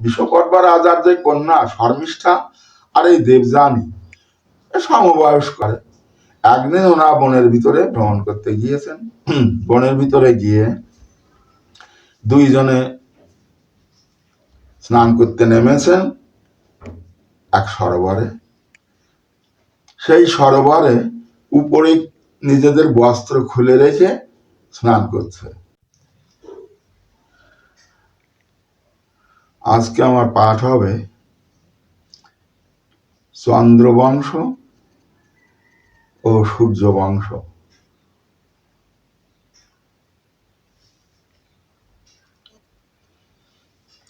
বিশ্বকর্মা রাজার যে কন্যা, শর্মিষ্ঠা আর এই দেবযানী সমবয়স করে একদিন ওরা বনের ভিতরে ভ্রমণ করতে গিয়েছেন। বনের ভিতরে গিয়ে দুইজনে স্নান করতে নেমেছেন এক সরোবরে। সেই সরোবরে উপরে নিজেদের বস্ত্র খুলে রেখে স্নান করছে। আজকে আমার পাঠ হবে চন্দ্রবংশ ও সূর্যবংশ।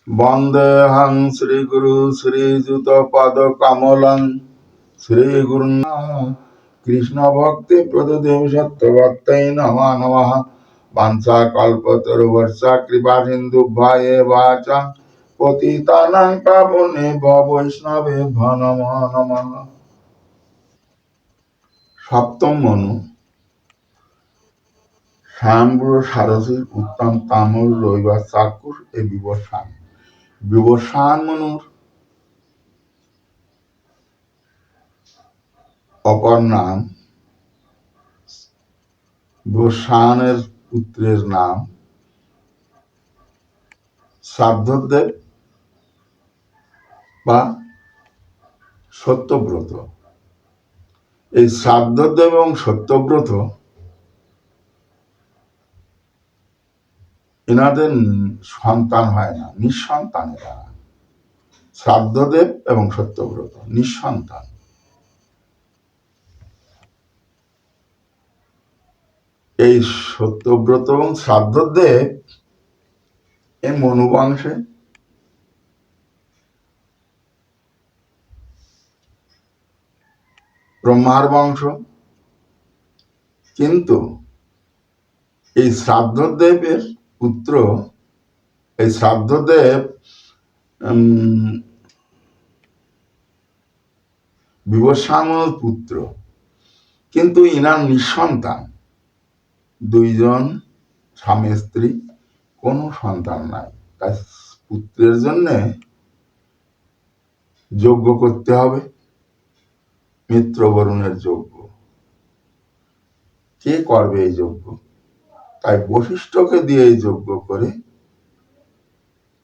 বন্দেহং শ্রীগুরু শ্রীযুত পদ কমলং শ্রীগুরু কৃষ্ণ ভক্তি প্রদদেব সত্যবত্তৈ নমঃ নমঃ। বাঞ্ছা কল্পতরুবর্ষা কৃপা সিন্ধু ভয়ে বাচা। পতিতানাং পাবনে বৈষ্ণবে নম সপ্তম মনু। উত্তম রবিবার চাকুর এ বিবর্ষান বিবর্ষান মনুর। অপর নাম। বিবর্ষানের পুত্রের নাম। শ্রাদ্ধদেব। সত্যব্রত। এই শ্রাদ্ধদেব এবং সত্যব্রত এনাদের সন্তান হয় না নিঃসন্তান এরা শ্রাদ্ধদেব এবং সত্যব্রত, নিঃসন্তান। এই সত্যব্রত এবং শ্রাদ্ধদেব এই মনুবংশে ব্রহ্মার বংশ। কিন্তু এই শ্রাদ্ধদেবের পুত্র এই শ্রাদ্ধদেব উম, বিবস্বামর পুত্র। কিন্তু ইনার নিঃসন্তান দুইজন স্বামী স্ত্রী কোনো সন্তান নাই। তাই পুত্রের জন্যে যজ্ঞ করতে হবে। মিত্র বরুণের যজ্ঞ। কে করবে এই যজ্ঞ? তাই বশিষ্ঠকে দিয়ে এই যজ্ঞ করে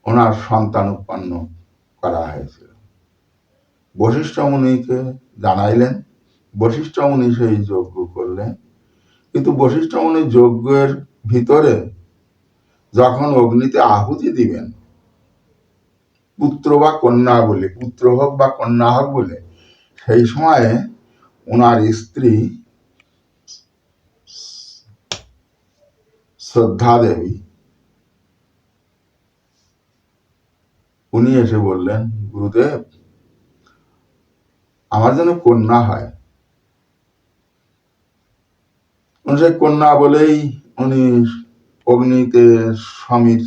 ওনার সন্তান উৎপন্ন করা হয়েছিল। বশিষ্ঠ মুনিকে জানাইলেন, বশিষ্ঠ মুনি সেই যজ্ঞ করলেন। কিন্তু বশিষ্ঠ মুনি যজ্ঞের ভিতরে যখন অগ্নিতে আহুতি দিবেন, পুত্র বা কন্যা বলে, পুত্র হোক বা কন্যা হোক বলে সেই সময়ে ওনার স্ত্রী শ্রদ্ধা দেবী উনি এসে বললেন, গুরুদেব, আমার যেন কন্যা হয়। সেই কন্যা বলেই উনি অগ্নিতে স্বামীর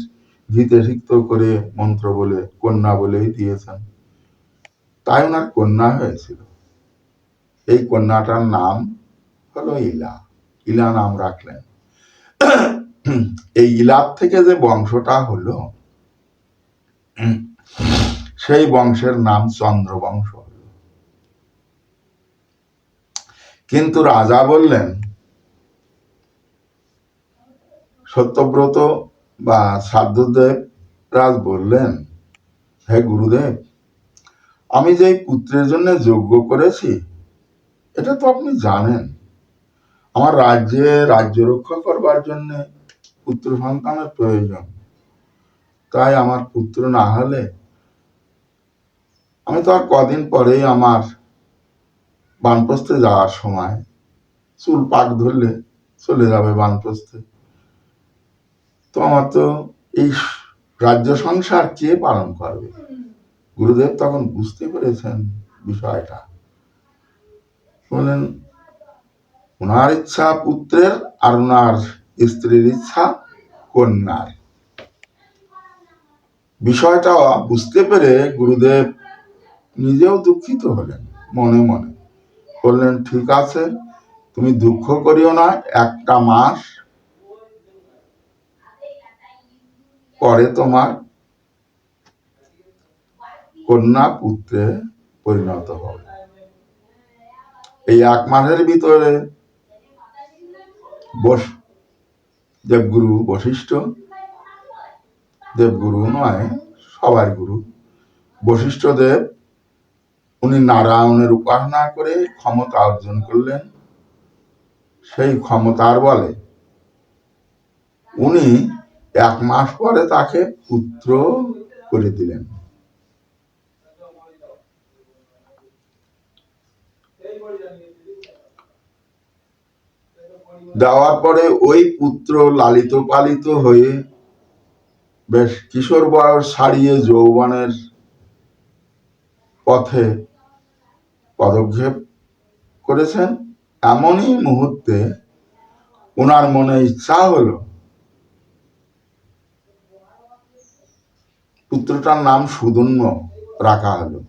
ঘিতে সিক্ত করে মন্ত্র বলে কন্যা বলেই দিয়েছেন। তাই ওনার কন্যা হয়েছিল। এই কন্যাটার নাম হলো ইলা। ইলা নাম রাখলেন। এই ইলার থেকে যে বংশটা হলো, সেই বংশের নাম চন্দ্রবংশ। হলো কিন্তু রাজা বললেন, সত্যব্রত বা সাধুদেব রাজ বললেন, হে গুরুদেব, আমি যে পুত্রের জন্য যোগ্য করেছি এটা তো আপনি জানেন। আমার রাজ্যে রাজ্য রক্ষা করবার জন্য পুত্র সন্তানের প্রয়োজন। তাই আমার পুত্র না হলে আমি তো আর কদিন পরেই আমার বানপ্রস্থে যাওয়ার সময় চুল পাক ধরলে চলে যাবে বানপ্রস্থে। তো আমার তো এই রাজ্য সংসার কে পালন করবে? গুরুদেব তখন বুঝতে পেরেছেন বিষয়টা। বললেন ওনার ইচ্ছা পুত্রের আর ওনার স্ত্রীর ইচ্ছা কন্যার। বিষয়টা বুঝতে পেরে গুরুদেব নিজেও দুঃখিত হলেন, মনে মনে। বললেন, ঠিক আছে, তুমি দুঃখ করিও না, একটা মাস পরে তোমার কন্যা পুত্রে পরিণত হবে। এই এক মাসের ভিতরে বস, দেবগুরু বশিষ্ঠ, দেবগুরু নয়, সবার গুরু। বশিষ্ঠ দেব, উনি নারায়ণের উপাসনা করে ক্ষমতা অর্জন করলেন। সেই ক্ষমতার বলে উনি এক মাস পরে তাকে পুত্র করে দিলেন। দেওয়ার পরে ওই পুত্র লালিত পালিত হয়ে বেশ কিশোর বয়স ছাড়িয়ে যৌবনের পথে পদক্ষেপ করেছেন। এমনই মুহূর্তে ওনার মনে ইচ্ছা হলো, পুত্রটার নাম সুদুন্ম রাখা হলো।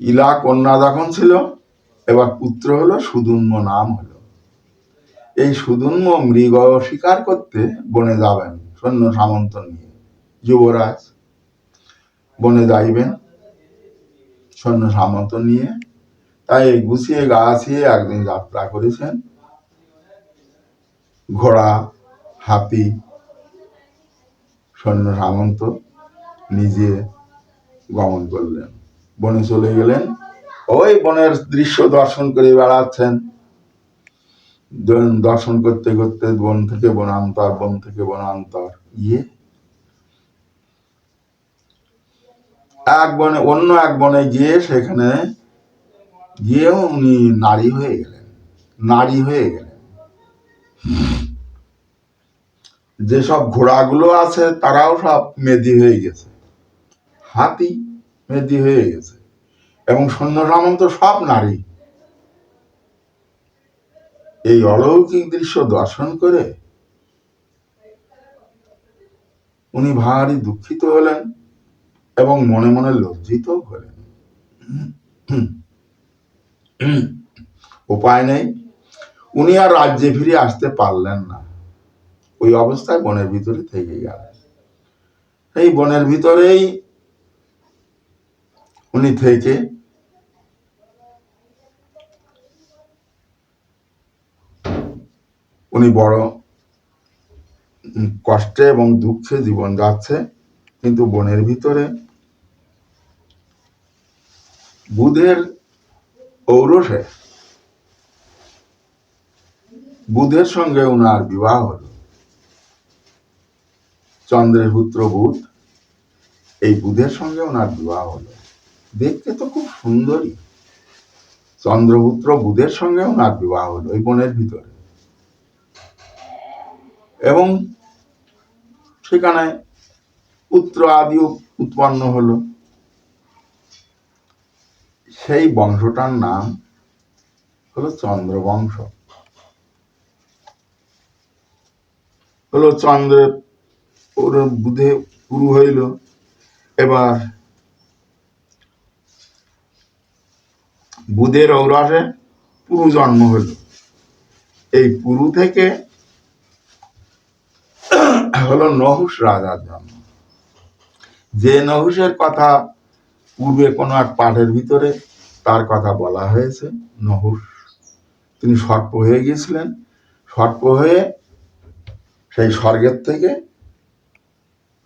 ইলা কন্যা যখন ছিল এবার পুত্র হলো সুদুন্ম নাম হলো। এই সুদুন্ম মৃগ শিকার করতে বনে যাবেন, সৈন্য সামন্ত নিয়ে। যুবরাজ, বনে যাইবেন, সৈন্য সামন্ত নিয়ে। তাই গুছিয়ে গাছিয়ে একদিন যাত্রা করেছেন। ঘোড়া, হাতি, সৈন্য সামন্ত নিজে গমন করলেন। বনে চলে গেলেন। ওই বনের দৃশ্য দর্শন করে বেড়াচ্ছেন। দর্শন করতে করতে বন থেকে বনান্তর, বন থেকে বনান্তর। গিয়ে এক বনে অন্য এক বনে গিয়ে সেখানে গিয়েও উনি নারী হয়ে গেলেন। নারী হয়ে গেলেন। যেসব ঘোড়াগুলো আছে তারাও সব মেদি হয়ে গেছে। হাতি মেদি হয়ে গেছে। এবং সৈন্য সামন্ত সব নারী। এই অলৌকিক দৃশ্য দর্শন করে উনি ভারী দুঃখিত হলেন এবং মনে মনে লজ্জিত হলেন। উপায় নেই। উনি আর রাজ্যে ফিরে আসতে পারলেন না। ওই অবস্থায় বনের ভিতরে থেকে গেলেন। এই বনের ভিতরেই উনি থেকে উনি বড় কষ্টে এবং দুঃখে জীবন যাচ্ছে, কিন্তু বনের ভিতরে বুধের ঔরসে, বুধের সঙ্গে উনার বিবাহ হলো। চন্দ্রের পুত্র বুধ, এই বুধের সঙ্গে ওনার বিবাহ হলো। দেখতে তো খুব সুন্দরী চন্দ্রপুত্র বুধের সঙ্গে ওনার বিবাহ হলো ওই বনের ভিতরে। এবং সেখানে পুত্র আদিও উৎপন্ন হলো। সেই বংশটার নাম হলো চন্দ্রবংশ। হলো চন্দ্রের ওর বুধে পুরু হইল। এবার বুধের ঔরাসে পুরু জন্ম হইল। এই পুরু থেকে হলো নহুষ রাজার জন্ম। যে নহুষের কথা পূর্বে কোনো এক পাঠের ভিতরে তার কথা বলা হয়েছে নহুষ তিনি সর্প হয়ে গিয়েছিলেন। সর্প হয়ে সেই স্বর্গের থেকে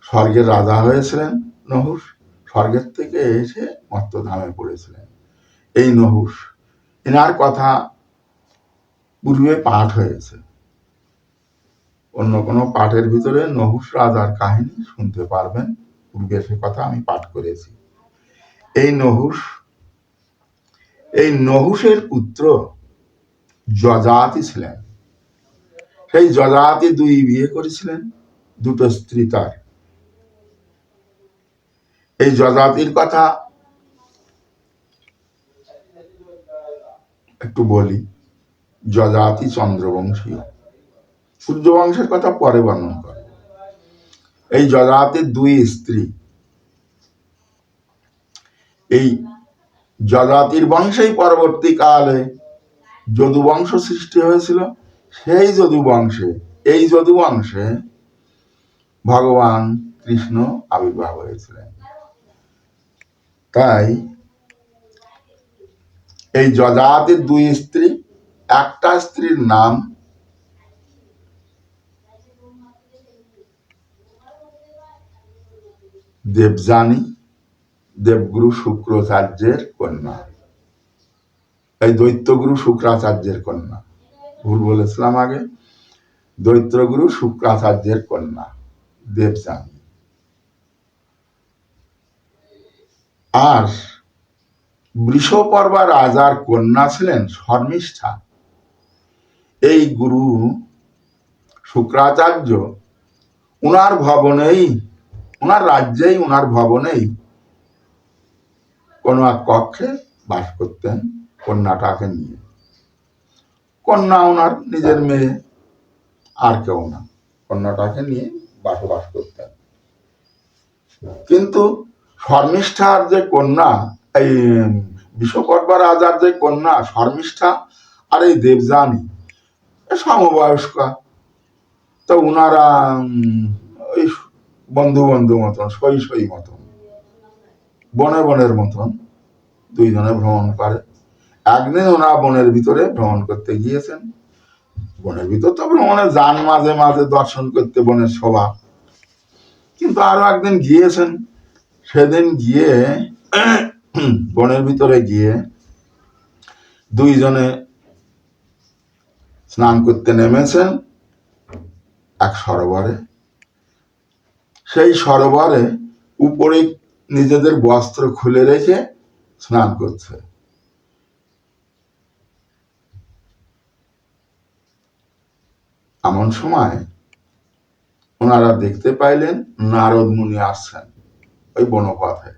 স্বর্গের রাজা হয়েছিলেন নহুষ স্বর্গের থেকে এসে মর্তধামে পড়েছিলেন। এই নহুষ এনার কথা পূর্বে পাঠ হয়েছে। অন্য কোনো পাঠের ভিতরে নহুষ রাজার কাহিনী শুনতে পারবেন। পূর্বে সে কথা আমি পাঠ করেছি। এই নহুষ এই নহুষের পুত্র যজাতি ছিলেন। সেই যজাতি দুই বিয়ে করেছিলেন, দুটো স্ত্রী তার। এই যজাতির কথা একটু বলি। যজাতি চন্দ্রবংশীয়। সূর্যবংশের কথা পরে বর্ণন করে। এই যজাতির দুই স্ত্রী। এই যজাতির বংশেই পরবর্তীকালে যদু বংশ সৃষ্টি হয়েছিল। সেই যদু বংশে এই যদু বংশে ভগবান কৃষ্ণ আবির্ভাব হয়েছিলেন। তাই এই যজাতির দুই স্ত্রী, একটা স্ত্রীর নাম দেবযানী, দেবগুরু শুক্রাচার্যের কন্যা। এই দৈত্যগুরু শুক্রাচার্যের কন্যা। ভুল বলেছিলাম আগে। দৈত্যগুরু শুক্রাচার্যের কন্যা, দেবযানী। আর বৃষপর্বা রাজার কন্যা ছিলেন শর্মিষ্ঠা। এই গুরু শুক্রাচার্য, উনার ভবনেই উনার রাজ্যেই, ওনার ভবনেই কোনো এক কক্ষে বাস করতেন কন্যাটাকে নিয়ে। কন্যা ওনার, নিজের মেয়ে, আর কেউ না। কন্যাটাকে নিয়ে বসবাস করতেন। কিন্তু শর্মিষ্ঠার যে কন্যা, এই বিশ্বকর্মা রাজার যে কন্যা শর্মিষ্ঠা আর এই দেবযানী সমবয়স্কা। তো ওনারা বন্ধু বন্ধু মতন সই সই মতন। বনে বনের মতন দুইজনে ভ্রমণ করে। একদিন ওনা বনের ভিতরে ভ্রমণ করতে গিয়েছেন। বনের ভিতর তো ভ্রমণে যান মাঝে মাঝে দর্শন করতে বনের সভা। কিন্তু আরও একদিন গিয়েছেন। সেদিন গিয়ে বনের ভিতরে গিয়ে দুইজনে স্নান করতে নেমেছেন এক সরোবরে। সেই সরোবরে উপরে নিজেদের বস্ত্র খুলে রেখে স্নান করছে। এমন সময় ওনারা দেখতে পাইলেন নারদ মুনি আসছেন ওই বনপথে।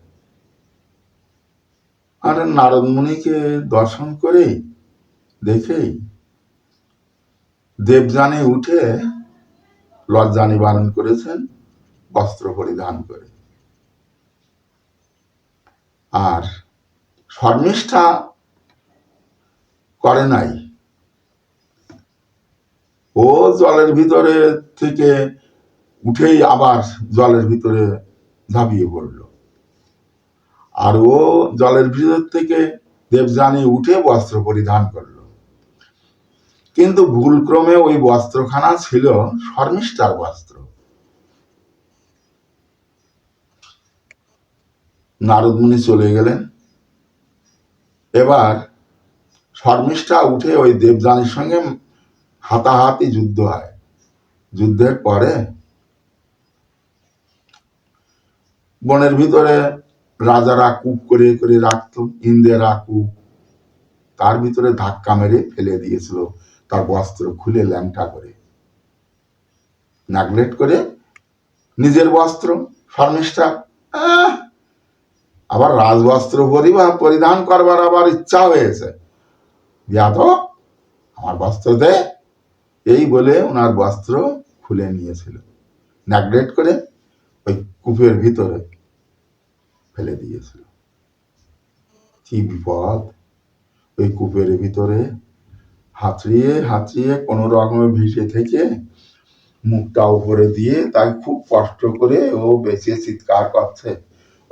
আর নারদ মুনিকে দর্শন করেই দেখেই দেবযানী উঠে লজ্জা নিবারণ করেছেন। বস্ত্র পরিধান করে। আর শর্মিষ্ঠা করে নাই। ও জলের ভিতরে থেকে উঠেই আবার জলের ভিতরে ঝাঁপিয়ে পড়ল। আর ও জলের ভিতর থেকে দেবযানী উঠে বস্ত্র পরিধান করল। কিন্তু ভুলক্রমে ওই বস্ত্রখানা ছিল শর্মিষ্ঠার বস্ত্র। নারদমুনি চলে গেলেন। এবার শর্মিষ্ঠা উঠে ওই দেবযানীর সঙ্গে হাতাহাতি যুদ্ধ হয়। যুদ্ধের পরে বনের ভিতরে রাজারা কূপ করে করে রাখতো ইন্দ্রেরা কূপ। তার ভিতরে ধাক্কা মেরে ফেলে দিয়েছিল। তার বস্ত্র খুলে ল্যাংটা করে নাগলেক্ট করে নিজের বস্ত্র শর্মিষ্ঠা আহ, আবার রাজবস্ত্র পরিধান করবার আবার ইচ্ছা হয়েছে। বিয়াত আমার বস্ত্র দে এই বলে ওনার বস্ত্র খুলে নিয়েছিল। নাগলেক্ট করে ওই কূপের ভিতরে ফেলে দিয়েছিল। কি বিপদ। ওই কূপের ভিতরে হাতড়িয়ে হাতড়িয়ে কোনো রকমে ভিসে থেকে মুখটা উপরে দিয়ে তাই খুব কষ্ট করে ও বেঁচে চিৎকার করছে।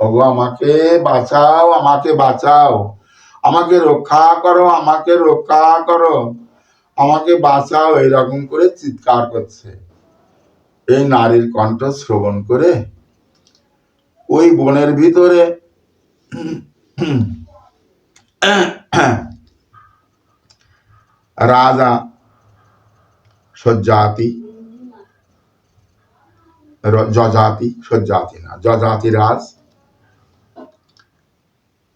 ওগো আমাকে বাঁচাও আমাকে বাঁচাও। আমাকে রক্ষা করো, আমাকে রক্ষা করো। আমাকে বাঁচাও, এরকম করে চিৎকার করছে। এই নারীর কণ্ঠ শ্রবণ করে ওই বনের ভিতরে রাজা সজ্জাতি যজাতি, সজ্জাতি না যজাতি রাজ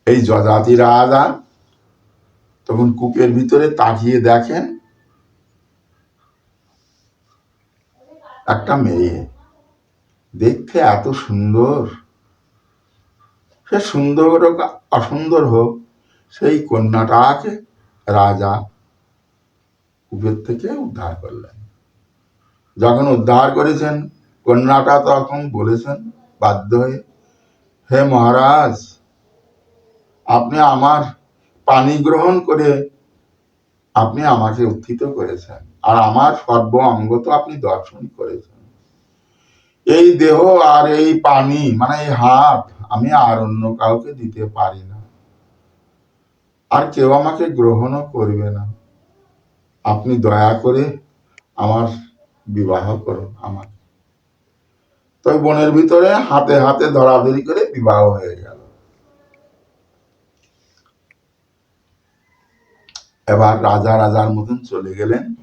এই যজাতি রাজা তখন কূপের ভিতরে তাকিয়ে দেখেন একটা মেয়ে। দেখতে এত সুন্দর। সে সুন্দর হোক, অসুন্দর হোক, সেই কন্যাটাকে রাজা কূপের থেকে উদ্ধার করলেন। যখন উদ্ধার করেছেন, কন্যাটা তখন বলেছেন বাধ্য হয়ে, হে মহারাজ আপনি আমার পানি গ্রহণ করে আপনি আমাকে উত্থিত করেছেন। আর আমার সর্ব অঙ্গ তো আপনি দর্শন করেছেন। এই দেহ আর এই পানি মানে এই হাত, আমি আর অন্য কাউকে দিতে পারি না। আর কেউ আমাকে গ্রহণও করবে না। আপনি দয়া করে আমার বিবাহ করুন আমার তো বনের ভিতরে হাতে হাতে ধরাধরি করে বিবাহ হয়ে গেল। এবার রাজা রাজার মতন চলে গেলেন।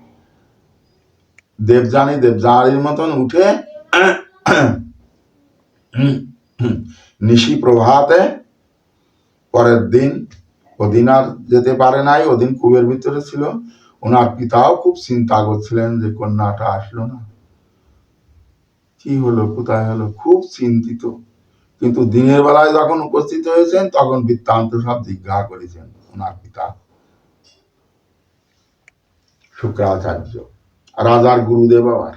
দেবযানী দেবযানীর মতন উঠে নিশি প্রভাতে পরের দিন ওদিন আর যেতে পারে নাই ওদিন কুবের ভিতরে ছিল। ওনার পিতাও খুব চিন্তা করছিলেন যে কন্যাটা আসলো না। কি হলো, কোথায় হলো? খুব চিন্তিত। কিন্তু দিনের বেলায় যখন উপস্থিত হয়েছেন, তখন বৃত্তান্ত সব জিজ্ঞাসা করেছেন ওনার পিতা। শুক্রাচার্য। রাজার গুরুদেব আবার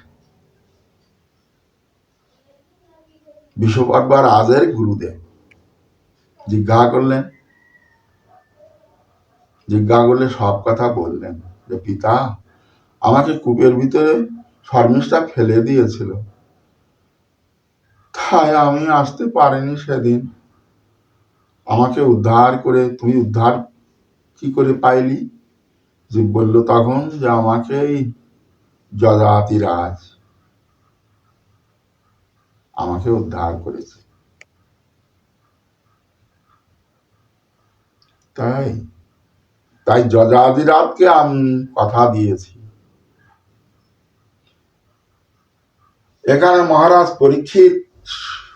বিশ্বকর্মা রাজের গুরুদেব। জিজ্ঞাসা করলেন, জিজ্ঞাসা করলে সব কথা বললেন যে, পিতা, আমাকে কূপের ভিতরে শর্মিষ্ঠা ফেলে দিয়েছিল। তাই আমি আসতে পারিনি সেদিন। আমাকে উদ্ধার করে, তুমি উদ্ধার কি করে পাইলি? যে বলল, তখন যে আমাকে এই আমাকে উদ্ধার করেছে। তাই তাই যজাদিরাজকে আমি কথা দিয়েছি। এখানে মহারাজ পরীক্ষিত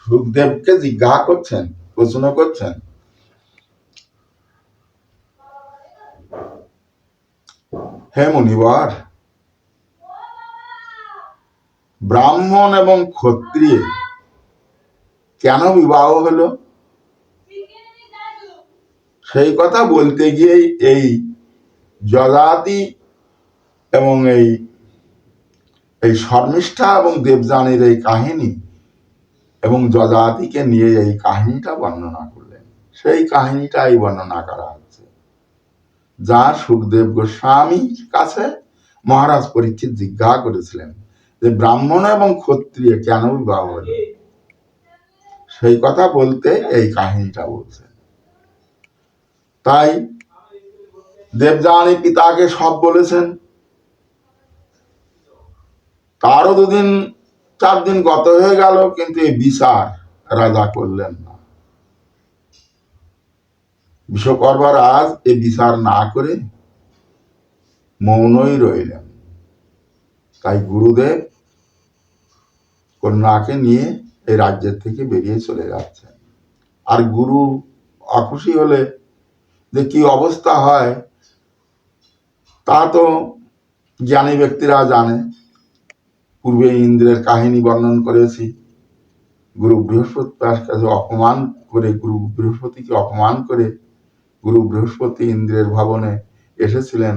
সুখদেবকে জিজ্ঞাসা করছেন, প্রশ্ন করছেন হে মনিবার, ব্রাহ্মণ এবং ক্ষত্রিয় কেন বিবাহ হলো? সেই কথা বলতে গিয়েই এই যজাতি এবং এই এই শর্মিষ্ঠা এবং দেবযানীর এই কাহিনী এবং যজাতিকে নিয়ে এই কাহিনীটা বর্ণনা করলেন। সেই কাহিনীটাই বর্ণনা করা যা সুখদেব গোস্বামীর কাছে মহারাজ পরীক্ষিত জিজ্ঞাসা করেছিলেন যে ব্রাহ্মণ এবং ক্ষত্রিয় কেন বিবাহ হলো? সেই কথা বলতে এই কাহিনীটা বলছে। তাই দেবযানী পিতাকে সব বলেছেন। তারও দুদিন চার দিন গত হয়ে গেল, কিন্তু এই বিচার রাজা করলেন না। বিশ্বকর্মা রাজ এ বিচার না করে মৌনই রইলেন। তাই গুরুদেব কন্যাকে নিয়ে এই রাজ্যের থেকে বেরিয়ে চলে যাচ্ছেন। আর গুরু অখুশি হলে যে কি অবস্থা হয়, তা তো জ্ঞানী ব্যক্তিরা জানে। পূর্বে ইন্দ্রের কাহিনী বর্ণন করেছি। গুরু বৃহস্পতির কাছে অপমান করে, গুরু বৃহস্পতিকে অপমান করে গুরু বৃহস্পতি ইন্দ্রের ভবনে এসেছিলেন।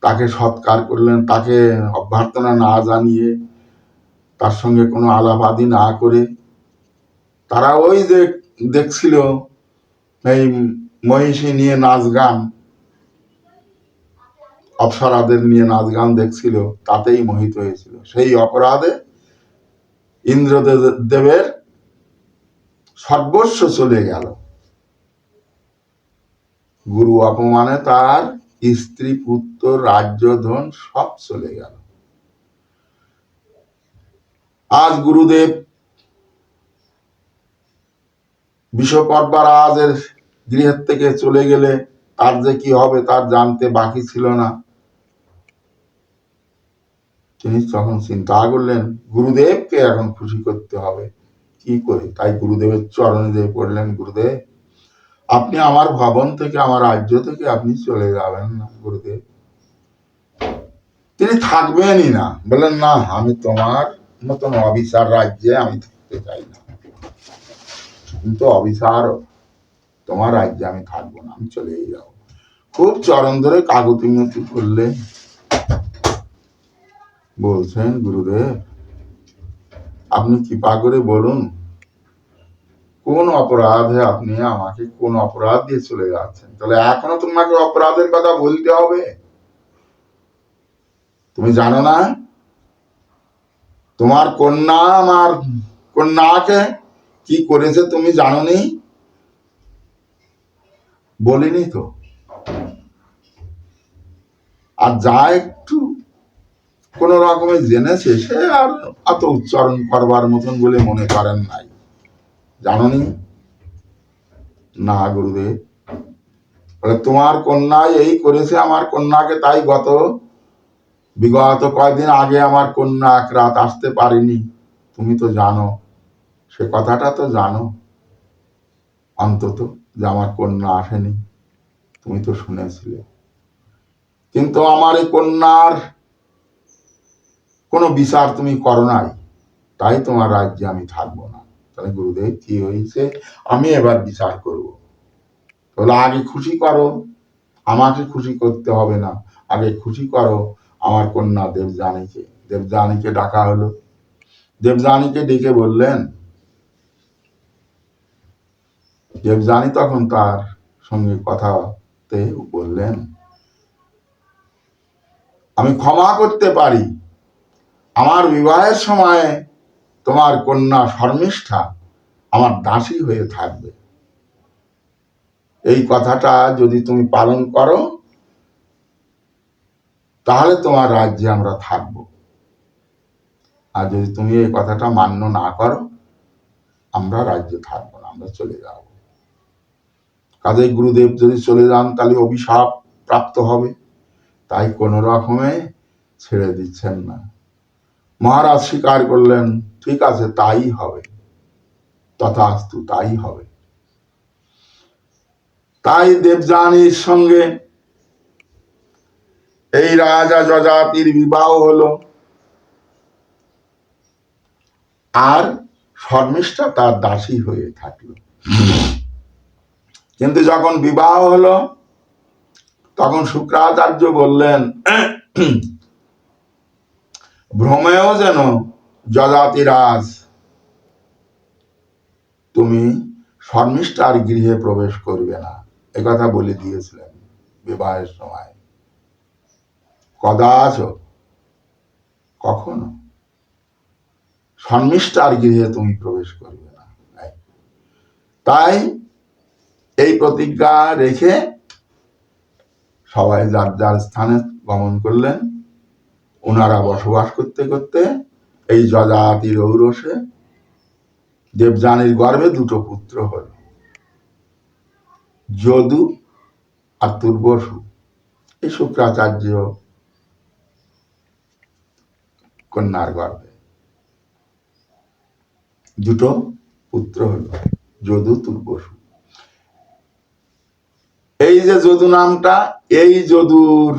তাকে সৎকার করলেন, তাকে অভ্যর্থনা না জানিয়ে, তার সঙ্গে কোনো আলাপাদি না করে। তারা ওই যে দেখছিল, এই মহিষী নিয়ে নাচ গান, অপ্সরাদের নিয়ে নাচ গান দেখছিল, তাতেই মোহিত হয়েছিল। সেই অপরাধে ইন্দ্রদেবের সর্বস্ব চলে গেল। গুরু অপমানে তার স্ত্রী, পুত্র, রাজ্য, ধন সব চলে গেল। আজ গুরুদেব বিশ্বকর্মা রাজের গৃহের থেকে চলে গেলে তার যে কি হবে তার জানতে বাকি ছিল না। তিনি তখন চিন্তা করলেন, গুরুদেবকে এখন খুশি করতে হবে। কি করে? তাই গুরুদেবের চরণে দিয়ে পড়লেন, গুরুদেব আপনি আমার ভবন থেকে, আমার রাজ্য থেকে আপনি চলে যাবেন না গুরুদেব। তিনি থাকবেনই না। বললেন, না, আমি তোমার মতন অবিচার রাজ্যে আমি থাকতে চাই না। কিন্তু অবিচার তোমার রাজ্যে আমি থাকব না, আমি চলেই যাব। খুব চরণ ধরে কাগতি মতি করলে বলছেন, গুরুদেব, আপনি কৃপা করে বলুন কোন অপরাধে আপনি আমাকে কোন অপরাধ দিয়ে চলে যাচ্ছেন? তাহলে এখনও তোমাকে অপরাধের কথা বলতে হবে? তুমি জানো না? তোমার কন্যা আমার কন্যাকে কি করেছে তুমি জানোনি? বলিনি তো। আর যা একটু কোন রকমে জেনেছে, সে আর এত উচ্চারণ করবার মতন বলে মনে করেন নাই। জাননি? না, গুরুদেব। বলে, তোমার কন্যা এই করেছে আমার কন্যাকে, তাই গত বিগত কয়েকদিন আগে আমার কন্যা এক রাত আসতে পারেনি। তুমি তো জানো, সে কথাটা তো জানো। অন্তত যে আমার কন্যা আসেনি, তুমি তো শুনেছিলে। কিন্তু আমার এই কন্যার কোনো বিচার তুমি করো নাই। তাই তোমার রাজ্যে আমি থাকব না। তাহলে গুরুদেব কি হয়েছে, আমি এবার বিচার করব। তাহলে আগে খুশি করো, আমাকে খুশি করতে হবে না। আগে খুশি করো, আমার কন্যা দেবযানীকে। দেবযানীকে ডাকা হলো। দেবযানীকে ডেকে বললেন, দেবযানী তখন তার সঙ্গে কথাতে বললেন, আমি ক্ষমা করতে পারি। আমার বিবাহের সময় তোমার কন্যা শর্মিষ্ঠা আমার দাসী হয়ে থাকবে। এই কথাটা যদি তুমি পালন করো, তাহলে তোমার রাজ্যে আমরা থাকব। আর যদি তুমি এই কথাটা মান্য না করো, আমরা রাজ্যে থাকব না, আমরা চলে যাব। কাজে গুরুদেব যদি চলে যান, তাহলে অভিশাপ প্রাপ্ত হবে। তাই কোন রকমে ছেড়ে দিচ্ছেন না। মহারাজ স্বীকার করলেন, ঠিক আছে, তাই হবে। তথাস্তু তাই হবে। তাই দেবযানীর সঙ্গে এই রাজা যজাতির বিবাহ হলো। আর শর্মিষ্ঠা তার দাসী হয়ে থাকল। কিন্তু যখন বিবাহ হলো, তখন শুক্রাচার্য বললেন ভ্রমেও যেন যজাতিরাজ তুমি শর্মিষ্ঠার গৃহে প্রবেশ করবে না। একথা বলে দিয়েছিলেন বিবাহের সময়। কদাচ কখনো শর্মিষ্ঠার গৃহে তুমি প্রবেশ করবে না। তাই এই প্রতিজ্ঞা রেখে সবাই যার যার স্থানে গমন করলেন ওনারা বসবাস করতে করতে এই যজাতির ঔরসে দেবযানীর গর্ভে দুটো পুত্র হল, যদু আর তুর্বসু এই শুক্রাচার্য কন্যার গর্ভে দুটো পুত্র হল, যদু তুর্বসু এই যে যদু নামটা, এই যদুর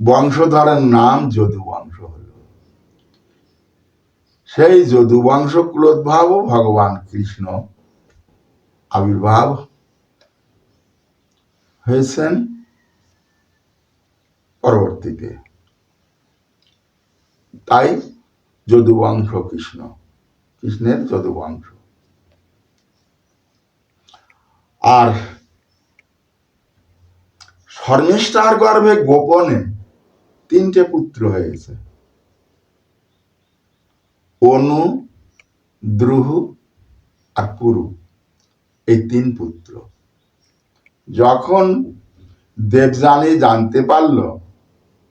বংশধরের নাম যদু বংশ হল। সেই যদু বংশ কুলোদ্ভাব, ভগবান কৃষ্ণ আবির্ভাব হয়েছেন পরবর্তীতে। তাই যদু বংশ কৃষ্ণ, কৃষ্ণের যদু বংশ। আর শর্মিষ্ঠার গর্ভে গোপনে তিনটে পুত্র হয়েছে অনু, দ্রুহু আর পুরু, এই তিন পুত্র। যখন দেবযানী জানতে পারল,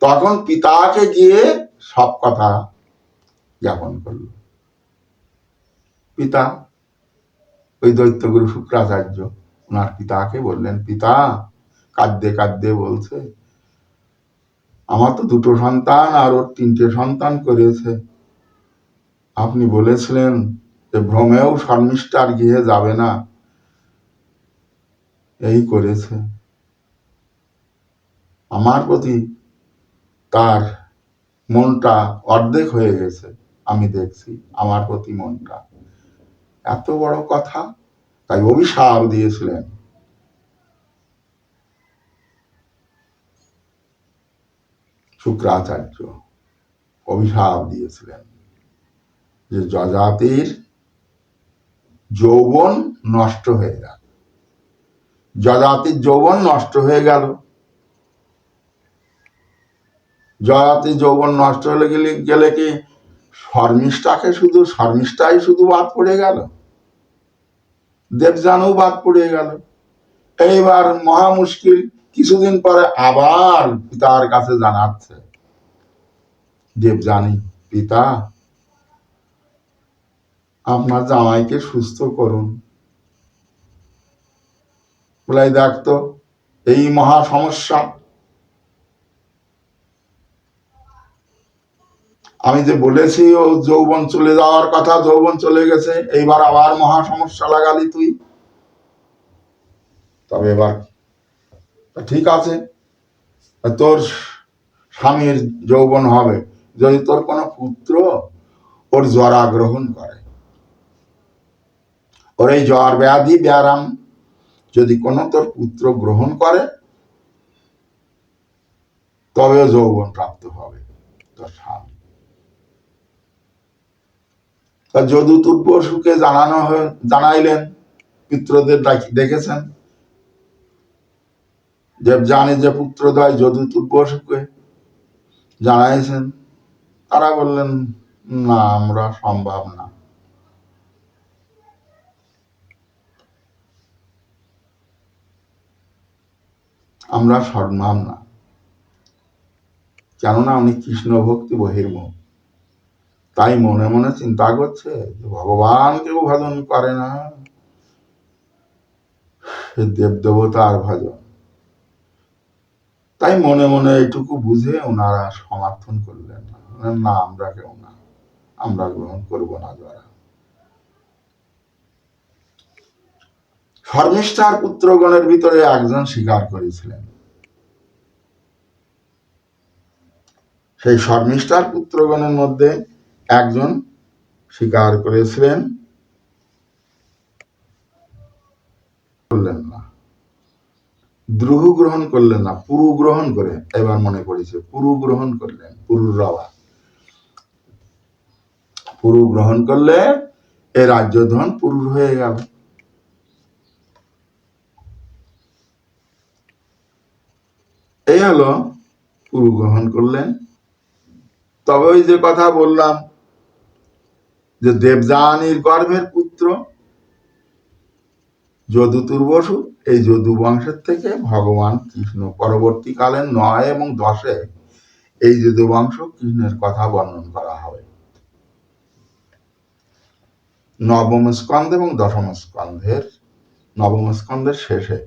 তখন পিতাকে গিয়ে সব কথা জ্ঞাপন করল। পিতা, ওই দৈত্যগুরু শুক্রাচার্য, ওনার পিতাকে বললেন, পিতা, কাঁদতে কাঁদতে বলছে আমার তো দুটো সন্তান আর ওর তিনটে সন্তান করেছে। আপনি বলেছিলেন যে ভ্রমেও শর্মিষ্ঠার গৃহে যাবে না। এই করেছে। আমার প্রতি তার মনটা অর্ধেক হয়ে গেছে, আমি দেখছি আমার প্রতি মনটা। এত বড় কথা? তাই অভিশাপ দিয়েছিলেন। শুক্রাচার্য অভিশাপ দিয়েছিলেন যে যজাতির যৌবন নষ্ট হয়ে গেল। যজাতির যৌবন নষ্ট হয়ে গেল। জয়াতি যৌবন নষ্ট হলে গেলে গেলে কি শর্মিষ্ঠাকে শুধু শর্মিষ্ঠাই শুধু বাদ পড়ে গেল? দেবজানও বাদ পড়ে গেল। এইবার মহা মুশকিল কিছুদিন পরে আবার পিতার কাছে জানাচ্ছে। দেবজানি পিতা, আপনার জামাইকে সুস্থ করুন। বলাই দেখতো এই মহা সমস্যা। আমি যে বলেছি, ও যৌবন চলে যাওয়ার কথা, যৌবন চলে গেছে, এইবার আবার মহা সমস্যা লাগালি তুই। তবে এবার ঠিক আছে। তোর স্বামীর যৌবন হবে। যদি তোর কোনো পুত্র, ওর জ্বরা গ্রহণ করে। ওর এই জ্বর ব্যাধি, ব্যারাম যদি কোনো তোর পুত্র গ্রহণ করে তবে যৌবন প্রাপ্ত হবে তোর স্বামী। যদু তুর্বসুকে জানানো হয়ে জানাইলেন, পিত্রদের ডাকি- যে জানে যে পুত্রদয় যদু তুর্বসুকে জানাইছেন, তারা বললেন, না, আমরা সম্ভব না। আমরা সম্ভব না। কেননা উনি কৃষ্ণ ভক্তি বহির্মুখ। তাই মনে মনে চিন্তা করছে যে ভগবানকেও ভজন করে না। দেব দেবতার ভজন। তাই মনে মনে এটুকু বুঝে ওনারা সমর্থন করলেন না। আমরা কেউ না। আমরা গ্রহণ করব না যারা শর্মিষ্ঠার পুত্রগণের ভিতরে একজন স্বীকার করেছিলেন। সেই শর্মিষ্ঠার পুত্রগণের মধ্যে একজন স্বীকার করেছিলেন। করলেন না। দ্রুহ গ্রহণ করলেন না, পুরু গ্রহণ করে এবার মনে পড়েছে, পুরু গ্রহণ করলেন, পুরুর রবা পুরু গ্রহণ করলে এ রাজ্যধন পুরুর হয়ে গেল। এই হলো পুরু গ্রহণ করলেন। তবে ওই যে কথা বললাম, যে দেবযানীর গর্ভের পুত্র, যদুতুর বসু এই যদু বংশের থেকে ভগবান কৃষ্ণ পরবর্তীকালে নয় এবং দশে এই যদু বংশ কৃষ্ণের কথা বর্ণন করা হবে। নবম স্কন্ধ এবং দশম স্কন্ধের নবম স্কন্ধের শেষে